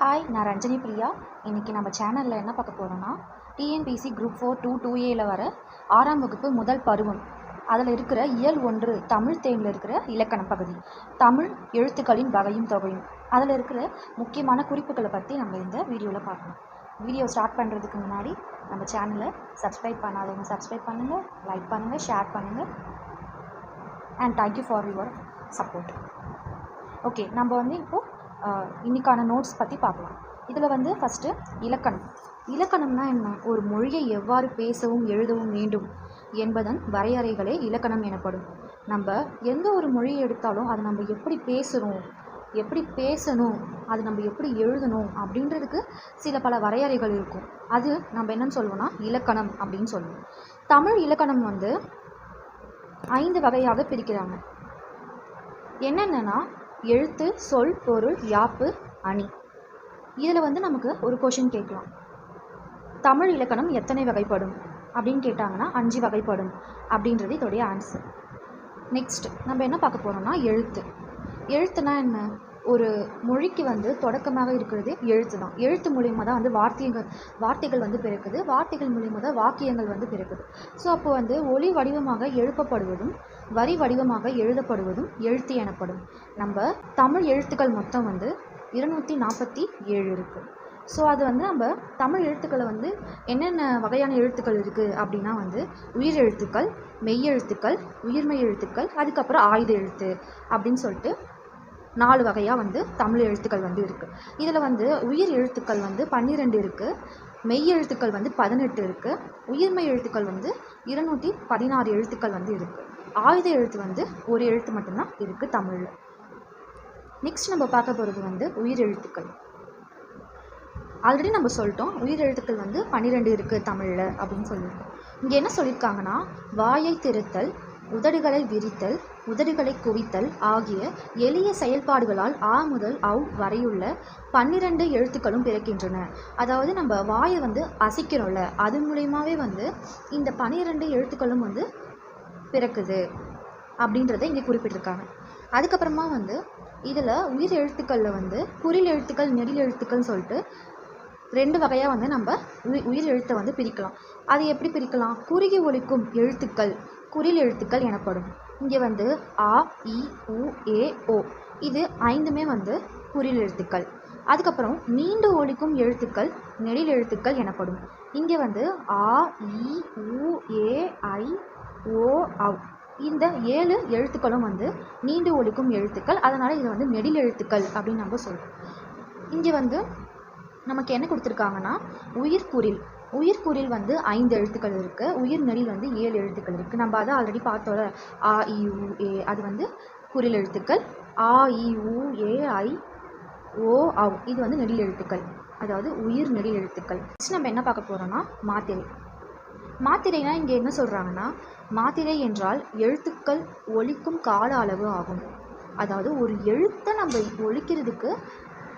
Hi நான் ரஞ்சனி பிரியா. இன்றைக்கி நம்ம சேனலில் என்ன பார்க்க போகிறோன்னா TNPSC group four two two ஏல வர ஆறாம் வகுப்பு முதல் பருவம். அதில் இருக்கிற இயல் ஒன்று தமிழ் தேனில் இருக்கிற இலக்கண பகுதி. தமிழ் எழுத்துக்களின் வகையும் தொகையும். அதில் இருக்கிற முக்கியமான குறிப்புகளை பற்றி நம்ம இந்த வீடியோவில் பார்க்கணும். வீடியோ ஸ்டார்ட் பண்ணுறதுக்கு முன்னாடி நம்ம சேனலை சப்ஸ்கிரைப் பண்ணாதவங்க சப்ஸ்கிரைப் பண்ணுங்கள் லைக் பண்ணுங்கள் ஷேர் பண்ணுங்கள் and thank you for your support okay நம்ம வந்து இப்போது இன்னைக்கான நோட்ஸ் பற்றி பார்க்கலாம். இதில் வந்து ஃபஸ்ட்டு இலக்கணம். இலக்கணம்னா என்ன? ஒரு மொழியை எவ்வாறு பேசவும் எழுதவும் வேண்டும் என்பதன் வரையறைகளே இலக்கணம் எனப்படும். நம்ம எந்த ஒரு மொழியை எடுத்தாலும் அதை நம்ம எப்படி பேசுகிறோம் எப்படி பேசணும் அது நம்ம எப்படி எழுதணும் அப்படின்றதுக்கு சில பல வரையறைகள் இருக்கும். அது நம்ம என்னன்னு சொல்லுவோம்னா இலக்கணம் அப்படின்னு சொல்லுவோம். தமிழ் இலக்கணம் வந்து ஐந்து வகையாக பிரிக்கிறாங்க. என்னென்னா எழுத்து சொல் பொருள் யாப்பு அணி. இதில் வந்து நமக்கு ஒரு கொஷின் கேட்கலாம். தமிழ் இலக்கணம் எத்தனை வகைப்படும்? அப்படின்னு கேட்டாங்கன்னா அஞ்சு வகைப்படும் அப்படின்றது இதோடைய ஆன்சர் நெக்ஸ்ட் நம்ம என்ன பார்க்க போகிறோம்னா எழுத்து. எழுத்துனா என்ன? ஒரு மொழிக்கு வந்து தொடக்கமாக இருக்கிறது எழுத்து தான் எழுத்து மூலியமாக தான் வந்து வார்த்தைகள் வார்த்தைகள் வந்து பிறக்குது. வார்த்தைகள் மூலியமாக தான் வாக்கியங்கள் வந்து பிறக்குது. ஸோ அப்போ வந்து ஒளி வடிவமாக எழுப்பப்படுவதும் வரி வடிவமாக எழுதப்படுவதும் எழுத்து எனப்படும். நம்ம தமிழ் எழுத்துக்கள் மொத்தம் வந்து இருநூற்றி நாற்பத்தி ஏழு இருக்குது ஸோ அது வந்து நம்ம தமிழ் எழுத்துக்களை வந்து என்னென்ன வகையான எழுத்துக்கள் இருக்குது அப்படின்னா வந்து உயிர் எழுத்துக்கள் மெய் எழுத்துக்கள் உயிர்மெய் எழுத்துக்கள் அதுக்கப்புறம் ஆயுத எழுத்து அப்படின்னு சொல்லிட்டு நாலு வகையாக வந்து தமிழ் எழுத்துக்கள் வந்து இருக்குது இதில் வந்து உயிர் எழுத்துக்கள் வந்து பன்னிரெண்டு இருக்குது மெய் எழுத்துக்கள் வந்து பதினெட்டு இருக்குது உயிர்மெய் எழுத்துக்கள் வந்து இருநூற்றி பதினாறு எழுத்துக்கள் வந்து இருக்குது ஆயுத எழுத்து வந்து ஒரு எழுத்து மட்டும்தான் இருக்குது தமிழில். நெக்ஸ்ட் நம்ம பார்க்க போகிறது வந்து உயிர் எழுத்துக்கள். ஆல்ரெடி நம்ம சொல்லிட்டோம் உயிர் எழுத்துக்கள் வந்து பன்னிரெண்டு இருக்குது தமிழில் அப்படின்னு சொல்லியிருக்கோம். இங்கே என்ன சொல்லியிருக்காங்கன்னா வாயை திருத்தல் உதடுகளை விரித்தல் உதடுகளை குவித்தல் ஆகிய எளிய செயல்பாடுகளால் ஆ முதல் அவ் வரையுள்ள பன்னிரண்டு எழுத்துக்களும் பிறக்கின்றன. அதாவது நம்ம வாயை வந்து அசைக்கிறோம்ல அது மூலயமாவே வந்து இந்த பன்னிரெண்டு எழுத்துக்களும் வந்து பிறக்குது அப்படின்றத இங்கே குறிப்பிட்டிருக்காங்க. அதுக்கப்புறமா வந்து இதில் உயிர் எழுத்துக்களில் வந்து குறில் எழுத்துக்கள் நெடில் எழுத்துக்கள்னு சொல்லிட்டு ரெண்டு வகையாக வந்து நம்ம உயிர் உயிர் எழுத்தை வந்து பிரிக்கலாம். அது எப்படி பிரிக்கலாம்? குறுகி ஒழிக்கும் எழுத்துக்கள் குறில் எழுத்துக்கள் எனப்படும். இங்கே வந்து ஆ இ உ ஏ ஓ. இது ஐந்துமே வந்து குறில் எழுத்துக்கள். அதுக்கப்புறம் நீண்டு ஒலிக்கும் எழுத்துக்கள் நெடில் எழுத்துக்கள் எனப்படும். இங்கே வந்து ஆ இ உ ஏ ஐ ஓ அவ் இந்த ஏழு எழுத்துக்களும் வந்து நீண்டு ஒலிக்கும் எழுத்துக்கள். அதனால் இது வந்து நெடில் எழுத்துக்கள் அப்படின்னு நம்ம சொல்கிறோம் இங்கே வந்து நமக்கு என்ன கொடுத்துருக்காங்கன்னா உயிர்குறில் உயிர்க்குறில் வந்து ஐந்து எழுத்துக்கள் இருக்குது உயிர் நெடில் வந்து ஏழு எழுத்துக்கள் இருக்குது நம்ம அதை ஆல்ரெடி பார்த்தோம்ல. ஆ இ உ ஏ அது வந்து குறில் எழுத்துக்கள். ஆ இ உ ஏ ஐ ஓ அவ் இது வந்து நெடில் எழுத்துக்கள். அதாவது உயிர் நெடில் எழுத்துக்கள். நெக்ஸ்ட் நம்ம என்ன பார்க்க போகிறோம்னா மாத்திரை. மாத்திரைனா இங்கே என்ன சொல்கிறாங்கன்னா மாத்திரை என்றால் எழுத்துக்கள் ஒழிக்கும் கால அளவு ஆகும். அதாவது ஒரு எழுத்தை நம்ம ஒழிக்கிறதுக்கு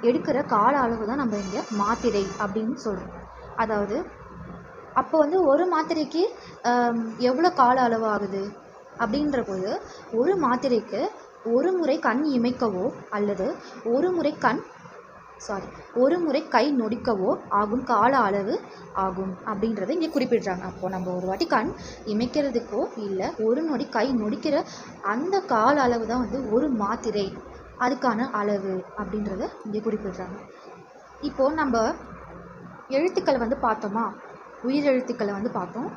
எடுக்கிற கால அளவு தான் நம்ம இங்கே மாத்திரை அப்படின்னு சொல்கிறோம் அதாவது அப்போ வந்து ஒரு மாத்திரைக்கு எவ்வளோ கால அளவு ஆகுது அப்படின்ற போது ஒரு மாத்திரைக்கு ஒரு முறை கண் இமைக்கவோ அல்லது ஒரு முறை கண் சாரி ஒரு முறை கை நொடிக்கவோ ஆகும் கால அளவு ஆகும் அப்படின்றத இங்கே குறிப்பிடுறாங்க. அப்போது நம்ம ஒரு வாட்டி கண் இமைக்கிறதுக்கோ இல்லை ஒரு நொடி கை நொடிக்கிற அந்த கால அளவு தான் வந்து ஒரு மாத்திரை அதுக்கான அளவு அப்படின்றத இங்கே குறிப்பிடுறாங்க. இப்போது நம்ம எழுத்துக்களை வந்து பார்த்தோமா? உயிர் எழுத்துக்களை வந்து பார்த்தோம்.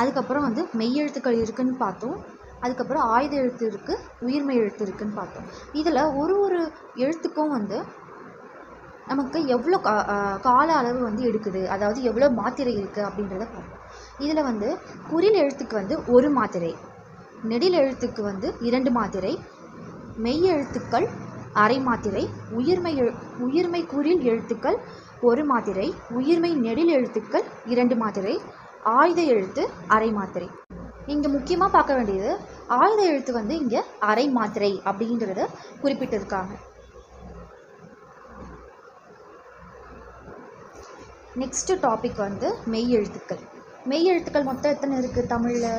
அதுக்கப்புறம் வந்து மெய்யெழுத்துக்கள் இருக்குதுன்னு இருக்குன்னு பார்த்தோம். அதுக்கப்புறம் ஆயுத எழுத்து இருக்குது உயிர்மெய் எழுத்து இருக்குன்னு பார்த்தோம். இதில் ஒரு ஒரு எழுத்துக்கும் வந்து நமக்கு எவ்வளோ கா கால அளவு வந்து எடுக்குது அதாவது எவ்வளோ மாத்திரை இருக்குது அப்படின்றத பார்ப்போம். இதில் வந்து குறில் எழுத்துக்கு வந்து ஒரு மாத்திரை நெடில் எழுத்துக்கு வந்து இரண்டு மாத்திரை மெய் எழுத்துக்கள் அரை மாத்திரை உயிர்மை எழு உயிர்மை குறில் எழுத்துக்கள் ஒரு மாத்திரை உயிர்மை நெடில் எழுத்துக்கள் இரண்டு மாத்திரை ஆயுத எழுத்து அரை மாத்திரை. இங்கே முக்கியமாக பார்க்க வேண்டியது ஆயுத எழுத்து வந்து இங்கே அரை மாத்திரை அப்படின்றத குறிப்பிட்டிருக்காங்க. நெக்ஸ்ட்டு டாபிக் வந்து மெய் எழுத்துக்கள். மெய் எழுத்துக்கள் மொத்தம் எத்தனை இருக்குது தமிழில்?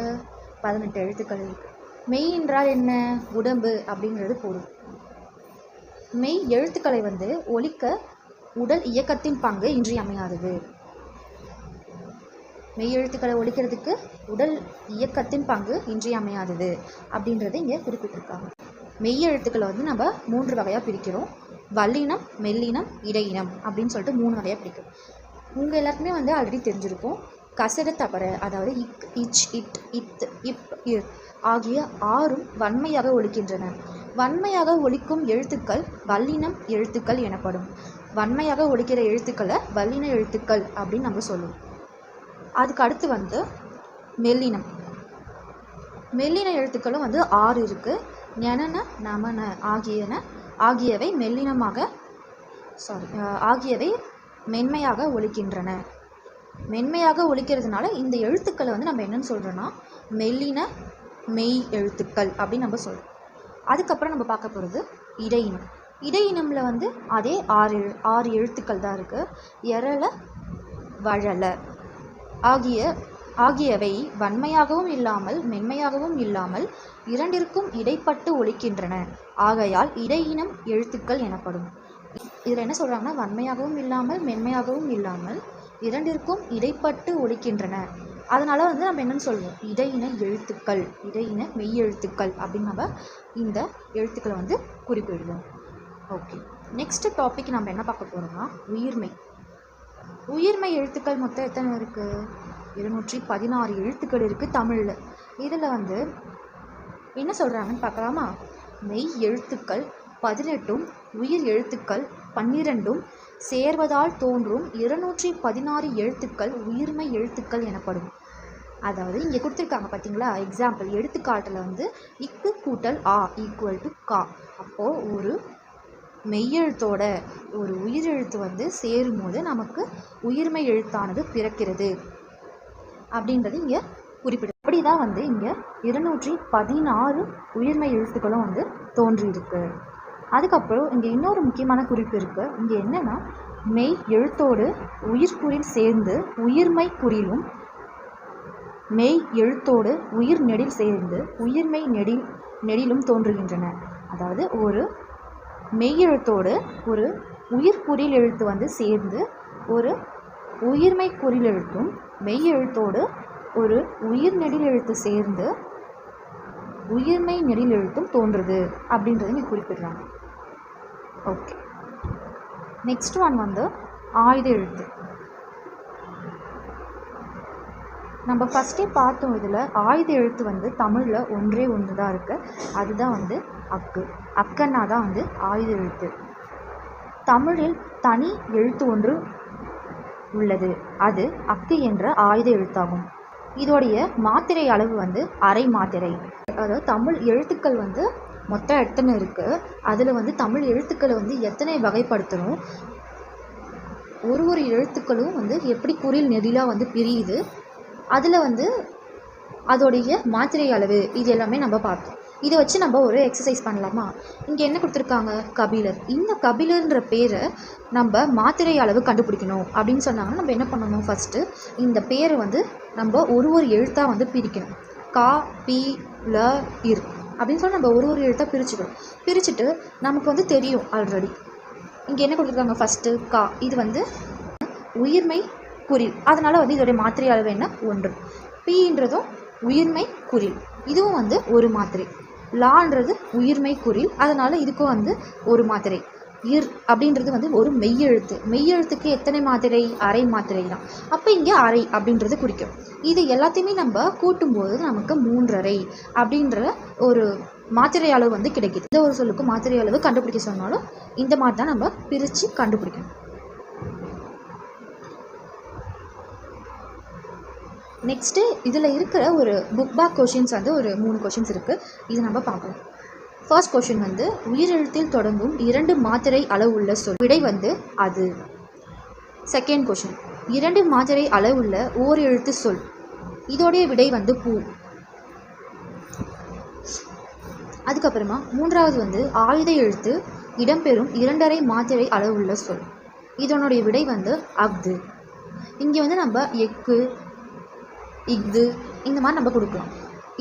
பதினெட்டு எழுத்துக்கள் இருக்குது மெய் என்றால் என்ன? உடம்பு அப்படிங்கிறது பொருள் மெய் எழுத்துக்களை வந்து ஒலிக்க உடல் இயக்கத்தின் பங்கு இன்றியமையாதது. மெய் எழுத்துக்களை ஒழிக்கிறதுக்கு உடல் இயக்கத்தின் பங்கு இன்றியமையாதது அப்படின்றத இங்கே குறிப்பிட்டிருக்காங்க. மெய் எழுத்துக்களை வந்து நம்ம மூன்று வகையாக பிரிக்கிறோம். வல்லினம் மெல்லினம் இடையினம் அப்படின்னு சொல்லிட்டு மூணு வகையாக பிரிக்கிறோம். உங்கள் எல்லாருக்குமே வந்து ஆல்ரெடி தெரிஞ்சிருக்கும். கசட தபர அதாவது இக் இச் இட் இத் இப் இர் ஆகிய ஆறும் வன்மையாக ஒலிக்கின்றன வன்மையாக ஒலிக்கும் எழுத்துக்கள் வல்லினம் எழுத்துக்கள் எனப்படும். வன்மையாக ஒலிக்கிற எழுத்துக்களை வல்லின எழுத்துக்கள் அப்படின்னு நம்ம சொல்லுவோம். அதுக்கு அடுத்து வந்து மெல்லினம். மெல்லின எழுத்துக்களும் வந்து ஆறு இருக்குது ஞனன நமன ஆகியன ஆகியவை மெல்லினமாக சாரி ஆகியவை மென்மையாக ஒலிக்கின்றன மென்மையாக ஒலிக்கிறதுனால இந்த எழுத்துக்களை வந்து நம்ம என்னன்னு சொல்கிறோன்னா மெல்லின மெய் எழுத்துக்கள் அப்படின்னு நம்ம சொல்கிறோம் அதுக்கப்புறம் நம்ம பார்க்க போகிறது இடையினம் இடையினமில் வந்து அதே ஆறு எழு ஆறு எழுத்துக்கள் தான் இருக்குது எரள வழல ஆகிய ஆகியவை வன்மையாகவும் இல்லாமல் மென்மையாகவும் இல்லாமல் இரண்டிற்கும் இடைப்பட்டு ஒழிக்கின்றன ஆகையால் இடையினம் எழுத்துக்கள் எனப்படும். இதில் என்ன சொல்கிறாங்கன்னா வன்மையாகவும் இல்லாமல் மென்மையாகவும் இல்லாமல் இரண்டிற்கும் இடைப்பட்டு ஒழிக்கின்றன அதனால் வந்து நம்ம என்னன்னு சொல்லுவோம்? இடையின எழுத்துக்கள் இடையின மெய்யெழுத்துக்கள் அப்படின்னு நம்ம இந்த எழுத்துக்களை வந்து குறிப்பிடுவோம். ஓகே நெக்ஸ்ட் டாபிக் நம்ம என்ன பார்க்க போகிறோம்னா உயிர்மை. உயிர்மை எழுத்துக்கள் மொத்தம் எத்தனை இருக்குது இருநூற்றி பதினாறு எழுத்துக்கள் இருக்குது தமிழில். இதில் வந்து என்ன சொல்கிறாங்கன்னு பார்க்கலாமா? மெய் எழுத்துக்கள் பதினெட்டும் உயிர் எழுத்துக்கள் பன்னிரெண்டும் சேர்வதால் தோன்றும் இருநூற்றி பதினாறு எழுத்துக்கள் உயிர்மை எழுத்துக்கள் எனப்படும். அதாவது இங்கே கொடுத்துருக்காங்க பார்த்தீங்களா? எக்ஸாம்பிள் எடுத்துக்காட்டில் வந்து இக்கு கூட்டல் ஆ ஈக்குவல் டு கா. அப்போது ஒரு மெய்யெழுத்தோட ஒரு உயிரெழுத்து வந்து சேரும்போது நமக்கு உயிர்மை எழுத்தானது பிறக்கிறது அப்படின்றது இங்கே குறிப்பிடு அப்படி தான் வந்து இங்கே இருநூற்றி பதினாறு உயிர்மை எழுத்துக்களும் வந்து தோன்றியிருக்கு. அதுக்கப்புறம் இங்கே இன்னொரு முக்கியமான குறிப்பு இருக்குது இங்கே என்னென்னா மெய் எழுத்தோடு உயிர்க்குறில் சேர்ந்து உயிர்மை குறிலும் மெய் எழுத்தோடு உயிர் நெடில் சேர்ந்து உயிர்மை நெடில் நெடிலும் தோன்றுகின்றன. அதாவது ஒரு மெய்யெழுத்தோடு ஒரு உயிர்க்குறில் எழுத்து வந்து சேர்ந்து ஒரு உயிர்மை குறில் எழுத்தும் மெய் எழுத்தோடு ஒரு உயிர் நெடில் எழுத்து சேர்ந்து உயிர்மை நெடில் எழுத்தும் தோன்றுது அப்படின்றத இங்கே குறிப்பிடுறாங்க. ஓகே நெக்ஸ்ட் ஒன் வந்து ஆயுத எழுத்து. நம்ம ஃபஸ்ட்டே பார்த்தோம் இதில் ஆயுத எழுத்து வந்து தமிழில் ஒன்றே ஒன்று தான் இருக்குது அதுதான் வந்து அக்கு. அக்கன்னா தான் வந்து ஆயுத எழுத்து. தமிழில் தனி எழுத்து ஒன்று உள்ளது. அது அக்கு என்ற ஆயுத எழுத்தாகும். இதோடைய மாத்திரை அளவு வந்து அரை மாத்திரை. அதாவது தமிழ் எழுத்துக்கள் வந்து மொத்தம் எத்தனை இருக்குது அதில் வந்து தமிழ் எழுத்துக்களை வந்து எத்தனை வகைப்படுத்தணும் ஒரு ஒரு எழுத்துக்களும் வந்து எப்படி குறில் நெடிலாக வந்து பிரியுது? அதில் வந்து அதோடைய மாத்திரை அளவு இது எல்லாமே நம்ம பார்த்தோம். இதை வச்சு நம்ம ஒரு எக்ஸசைஸ் பண்ணலாமா? இங்கே என்ன கொடுத்துருக்காங்க? கபிலர். இந்த கபிலர்ன்ற பேரை நம்ம மாத்திரை அளவு கண்டுபிடிக்கணும் அப்படின்னு சொன்னாங்கன்னா நம்ம என்ன பண்ணணும் ஃபஸ்ட்டு இந்த பேரை வந்து நம்ம ஒரு ஒரு எழுத்தாக வந்து பிரிக்கணும். கா பி ல இர் அப்படின்னு சொல்லி நம்ம ஒரு ஒரு எழுத்தாக பிரிச்சுக்கணும். பிரிச்சுட்டு நமக்கு வந்து தெரியும் ஆல்ரெடி இங்கே என்ன கொடுத்துருக்காங்க? ஃபஸ்ட்டு கா. இது வந்து உயிர்மை குறில் அதனால் வந்து இதோடைய மாத்திரை அளவு என்ன? ஒன்று. பீன்றதும் உயிர்மை குறில் இதுவும் வந்து ஒரு மாத்திரை. லான்றது உயிர்மை குறில் அதனால் இதுக்கும் வந்து ஒரு மாத்திரை. இர் அப்படின்றது வந்து ஒரு மெய்யெழுத்து. மெய்யெழுத்துக்கு எத்தனை மாத்திரை? அரை மாத்திரை தான் அப்போ இங்கே அரை அப்படின்றது குறிக்கும். இது எல்லாத்தையுமே நம்ம கூட்டும்போது நமக்கு மூன்றரை அப்படின்ற ஒரு மாத்திரை அளவு வந்து கிடைக்குது. இந்த ஒரு சொல்லுக்கு மாத்திரை அளவு கண்டுபிடிக்க சொன்னாலும் இந்த மாதிரி தான் நம்ம பிரித்து கண்டுபிடிக்கணும். நெக்ஸ்ட்டு இதில் இருக்கிற ஒரு புக் பேக் கொஷின்ஸ் வந்து ஒரு மூணு கொஷின்ஸ் இருக்குது இது நம்ம பார்க்கலாம் ஃபர்ஸ்ட் கொஷின் வந்து உயிரெழுத்தில் தொடங்கும் இரண்டு மாத்திரை அளவுள்ள சொல். விடை வந்து அது. செகண்ட் கொஷின் இரண்டு மாத்திரை அளவுள்ள ஓர் எழுத்து சொல். இதோடைய விடை வந்து பூ. அதுக்கப்புறமா மூன்றாவது வந்து ஆயுத எழுத்து இடம்பெறும் இரண்டரை மாத்திரை அளவுள்ள சொல். இதனுடைய விடை வந்து அஃது. இங்கே வந்து நம்ம எக்கு இஃது இந்த மாதிரி நம்ம கொடுக்கலாம்.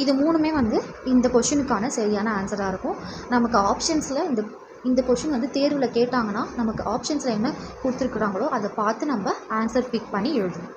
இது மூணுமே வந்து இந்த கொஷினுக்கான சரியான ஆன்சராக இருக்கும். நமக்கு ஆப்ஷன்ஸில் இந்த இந்த கொஷின் வந்து தேர்வில் கேட்டாங்கன்னா நமக்கு ஆப்ஷன்ஸில் என்ன கொடுத்துருக்குறாங்களோ அதை பார்த்து நம்ம ஆன்சர் பிக் பண்ணி எழுதணும்.